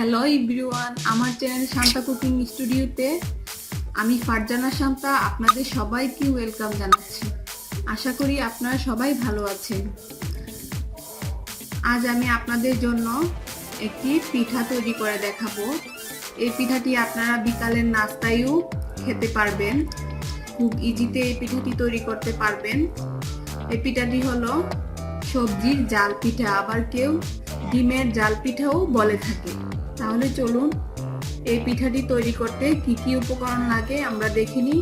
Hello everyone আমার channel Shanta cooking স্টুডিওতে আমি ফারজানা শান্তা, আপনাদের সবাইকে ওয়েলকাম জানাচ্ছি। আশা করি আপনারা সবাই ভালো আছেন। আজ আমি আপনাদের জন্য একটি পিঠা তৈরি করে দেখাবো। এই পিঠাটি আপনারা বিকালের নাস্তায়ও খেতে পারবেন। খুব ইজিতে এই পিঠাটি তৈরি করতে পারবেন। এই পিঠাটি হলো সবজির জাল পিঠা। আবার কেউ ডিমের জাল পিঠাও বলে থাকে। তাহলে চলুন, এই পিঠাটি তৈরি করতে কি কি উপকরণ লাগে আমরা দেখে নিই।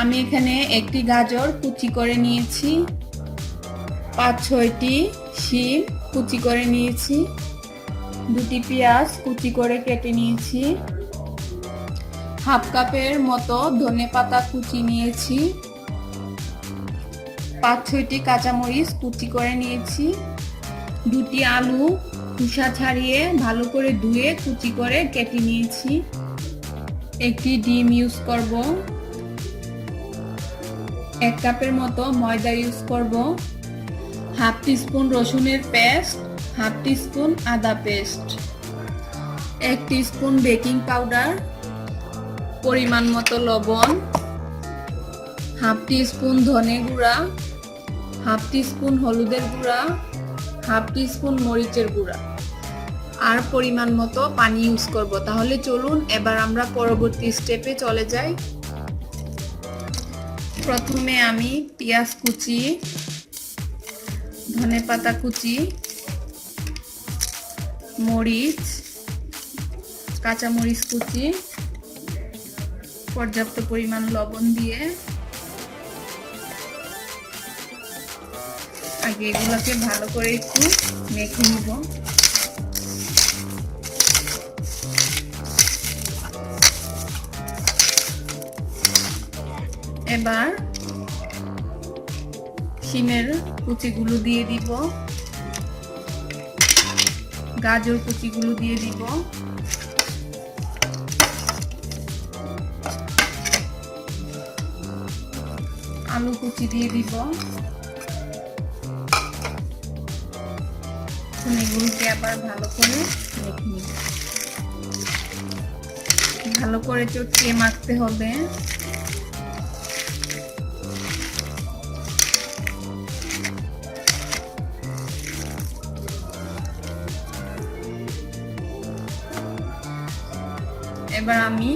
আমি এখানে একটি গাজর কুচি করে নিয়েছি, পাঁচ ছয়টি শিম কুচি করে নিয়েছি, দুটি পেঁয়াজ কুচি করে কেটে নিয়েছি, হাফ কাপের মতো ধনে পাতা কুচি নিয়েছি, পাঁচ ছয়টি কাঁচামরিচ কুচি করে নিয়েছি দুটি আলু, খোসা ছাড়িয়ে ভালো করে ধুয়ে কুচি করে কেটে নিয়েছি। একটি ডিম ইউজ করব। এক কাপের মতো ময়দা ইউজ করব। হাফ টিস্পুন রসুনের পেস্ট, হাফ টিস্পুন আদা পেস্ট। এক টিস্পুন বেকিং পাউডার, পরিমাণ মতো লবণ। হাফ টিস্পুন ধনে গুঁড়া, হাফ টিস্পুন হলুদের গুঁড়া। হাফ টিস্পুন মরিচের গুঁড়া। আর পরিমাণ মতো পানি ইউজ করব। তাহলে চলুন, এবার আমরা পরবর্তী স্টেপে চলে যাই। প্রথমে আমি পেঁয়াজ কুচি, ধনে পাতা কুচি, মরিচ, কাঁচামরিচ কুচি, পর্যাপ্ত পরিমাণ লবণ দিয়ে আগে এগুলোকে ভালো করে একটু মেখে নিব। এবার শিমের কুচিগুলো দিয়ে দিব। গাজর কুচিগুলো দিয়ে দিব। আলু কুচি দিয়ে দিব। এগুলোকে আবার ভালো করে মেখে নিব। ভালো করে চটকিয়ে মাখতে হবে। এবার আমি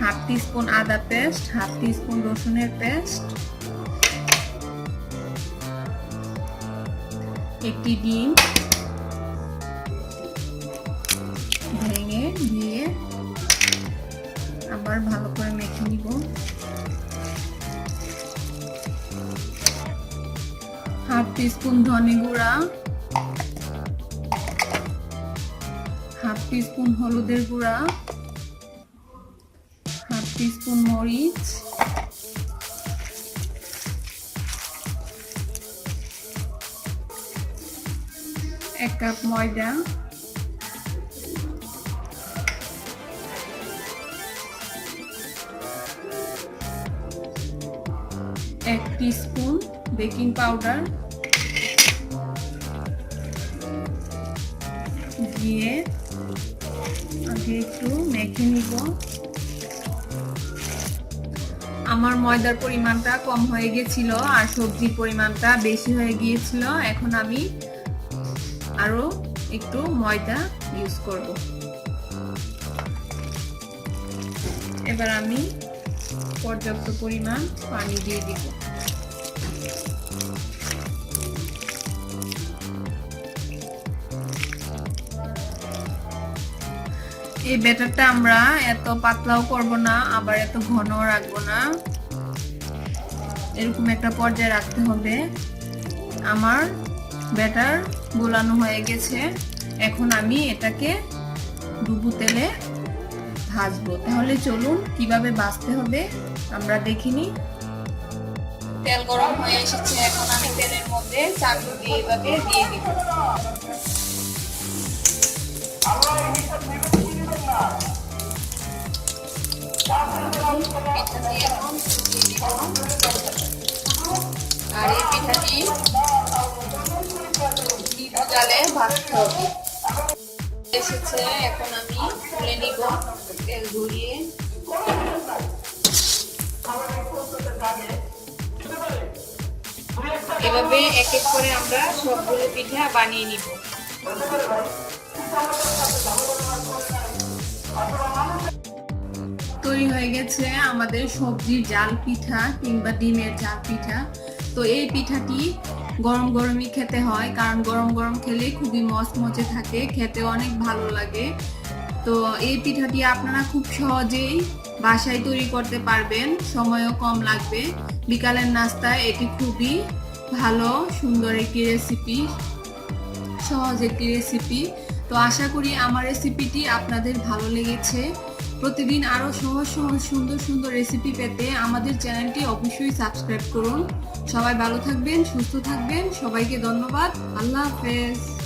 হাফ টিস্পুন আদা পেস্ট, হাফ টিস্পুন রসুনের পেস্ট একটি ডিম ভেঙে দিয়ে আবার ভালো করে মেখে নিব। হাফ টিস্পুন ধনে গুঁড়া, হাফ টিস্পুন হলুদের গুঁড়া, হাফ টিস্পুন মরিচ এক কাপ ময়দা। এক স্পুন বেকিং পাউডার দিয়ে আগে একটু মেখে নিব। আমার ময়দার পরিমাণটা কম হয়ে গেছিল আর সবজির পরিমাণটা বেশি হয়ে গিয়েছিল। এখন আমি আরও একটু ময়দা ইউজ করব এবার আমি পর্যাপ্ত পরিমাণ পানি দিয়ে দিব এই ব্যাটারটা আমরা এত পাতলাও করব না, আবার এত ঘনও রাখব না। এরকম একটা পর্যায়ে রাখতে হবে। আমার ব্যাটার গোলানো হয়ে গেছে। এখন আমি এটাকে ডুবু তেলে ভাজবো। তাহলে চলুন কীভাবে ভাজতে হবে আমরা দেখিনি তেল গরম হয়ে এসেছে, এখন আমি তেলের মধ্যে চাকু দিয়ে এভাবে দিয়ে দিব। আর ভাজতে হবে এসেছে, এখন আমি তুলে নিব তেল ঘুরিয়ে এভাবে এক এক করে আমরা সবগুলো পিঠা বানিয়ে নিব। তৈরি হয়ে গেছে আমাদের সবজির জাল পিঠা কিংবা ডিমের জাল পিঠা। তো এই পিঠাটি গরম গরমই খেতে হয়, কারণ গরম গরম খেলে খুবই মচমচে থাকে, খেতে অনেক ভালো লাগে। তো এই পিঠাটি আপনারা খুব সহজেই বাসায় তৈরি করতে পারবেন, সময়ও কম লাগবে। বিকালের নাস্তায় এটি খুবই ভালো, সুন্দর একটি রেসিপি সহজ একটি রেসিপি তো আশা করি আমার রেসিপিটি আপনাদের ভালো লেগেছে। প্রতিদিন আরও সহজ সহজ, সুন্দর সুন্দর রেসিপি পেতে আমাদের চ্যানেলটি অবশ্যই সাবস্ক্রাইব করুন। সবাই ভালো থাকবেন, সুস্থ থাকবেন। সবাইকে ধন্যবাদ। আল্লাহ হাফেজ।